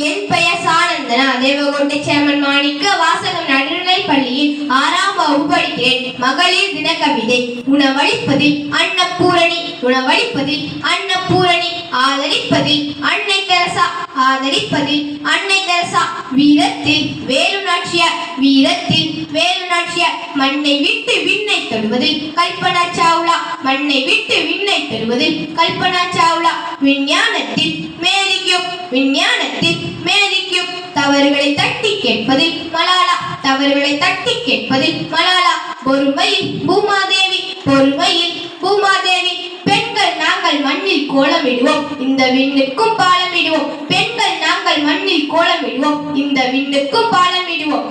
என் பெயர் சானந்தனா தேவகோட்டை சேமன் மாணிக்க வாசகம் நடுநிலை பள்ளியில் ஆறாம் வகுப்பு படிக்கிறேன். மகளிர் தின கவிதை உணவளிப்பதில் அன்னபூரணி உணவளிப்பதில் அன்னபூரணி ஆதரிப்பதில் அன்னை தெரசா ஆதரிப்பதில் அன்னை தெரசா வீரத்தில் வேலு நாச்சியார் வீரத்தில் வேலு நாச்சியார் மண்ணை விட்டு விண்ணை தொடுவதில் கல்பனா சாவ்லா மண்ணை விட்டு விண்ணை தொடுவதில் கல்பனா சாவ்லா. விஞ்ஞானத்தில் மேரிக்கும் விஞ்ஞானத்தில் மேரிக்கும் தவறுகளை தட்டி கேட்பதில் மலாலா தவறுகளை தட்டி கேட்பதில் மலாலா. பொறுமையில் பூமாதேவி பொறுமையில் பூமாதேவி. பெண்கள் நாங்கள் மண்ணில் கோலமிடுவோம் இந்த விண்ணுக்கும் பாலமிடுவோம். பெண்கள் நாங்கள் மண்ணில் கோலமிடுவோம் இந்த விண்ணுக்கும் பாலமிடுவோம்.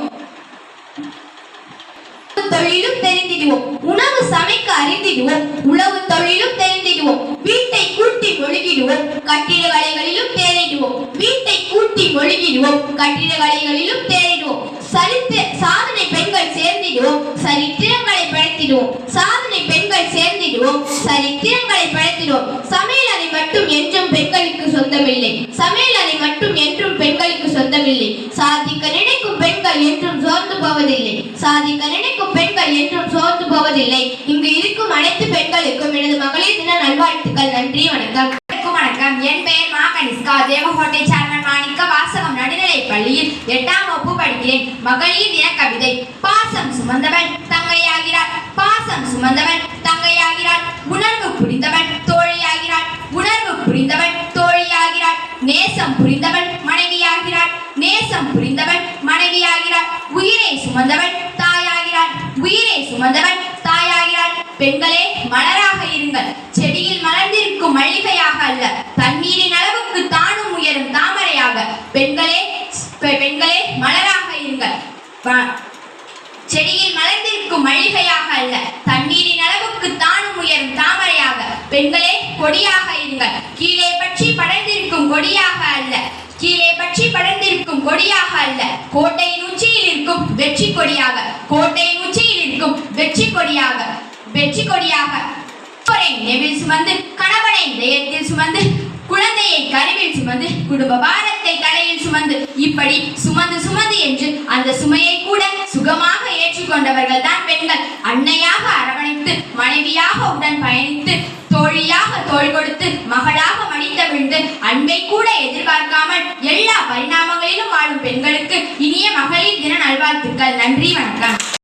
தொழிலும் தெரிந்திடுவோம். உணவு சமைக்க அறிந்திடுவோம் உழவு தொழிலும் தெரிந்திடுவோம் வீட்டை கூட்டி மொழிகிடுவோம் கட்டிட கலைகளிலும் தேறிடுவோம் வீட்டை கூட்டி மொழிகிடுவோம் கட்டிட கலைகளிலும் தேறிடுவோம் சரித்து சாதனை பெண்கள் சேர்ந்திடுவோம். சரித்திரங்களை படைத்திடுவோம் சாதனை பெண்கள் சேர்ந்திடுவோம். சரித்திரங்களை படைத்திடுவோம் சமையல் அறை மட்டும் என்றும் பெண்களுக்கு சொந்தமில்லை. சமையல் அறை மட்டும் என்றும் பெண்களுக்கு சொந்தமில்லை. சாதிக்க நினைக்கும் பெண்கள் என்றும் சோர்ந்து போவதில்லை. சாதிக்க நினைக்கும் பெண்கள் என்றும் சோர்ந்து போவதில்லை. இங்கு இருக்கும் அனைத்து பெண்களுக்கும் எனது மகளிர் தின நல்வாழ்த்துக்கள். நன்றி வணக்கம். வணக்கம். என் பெயர் மா கனிஷ்கா. தேவகோட்டை சேர்மன் மாணிக்க வாச பள்ளியில் எட்டாம் வகுப்பு படிக்கிறேன். மகளிர் என கவிதை. பாசம் சுமந்தவன் தங்கையாகிறார். பாசம் சுமந்தவன் தங்கையாகிறார். உணர்வு புரிந்தவன் தோழியாகிறார். உணர்வு புரிந்தவன் தோழியாகிறார். நேசம் புரிந்தவன் மனைவியாகிறார். நேசம் புரிந்தவன் மனைவியாகிறார். உயிரை சுமந்தவன் தாயாகிறார். உயிரை சுமந்தவன் தாயாகிறார். பெண்களே மலராக இருங்கள். செடியில் மலர்ந்திருக்கும் மல்லிகையாக அல்ல. தண்ணீரின் அளவுக்கு தானும் உயரும் தாமரையாக. பெண்களே பெ- பெண்களே மலராக இருங்கள் வ- செடியில் மலர்ந்திருக்கும் மல்லிகையாக அல்ல தண்ணீரின் அளவுக்கு தானும் உயரும் தாமரையாக. பெண்களே கொடியாக இருங்கள். கீழே பற்றி படர்ந்திருக்கும் கொடியாக அல்ல கீழே பற்றி படர்ந்திருக்கும் கொடியாக அல்ல. கோட்டையின் உச்சியில் இருக்கும் வெற்றி கொடியாக கோட்டையின் உச்சியில் இருக்கும் வெற்றி கொடியாக வெற்றி கொடியாக. நெவில் சுமந்து கணவனை இதயத்தில் சுமந்து குழந்தையை கருவில் சுமந்து குடும்ப பாரத்தை சுமந்து இப்படி சுமந்து சுமந்து என்று அந்த சுமையை கூட சுகமாக ஏற்றுக்கொண்டவர்கள் தான் பெண்கள். அன்னையாக அரவணைத்து மனைவியாக உடன் பயணித்து தோழியாக தோள் கொடுத்து மகளாக மடித்தவிழ்ந்து அன்பை கூட எதிர்பார்க்காமல் எல்லா பரிணாமங்களிலும் வாழும் பெண்களுக்கு இனிய மகளிர் தின நல்வாழ்த்துக்கள். நன்றி வணக்கம்.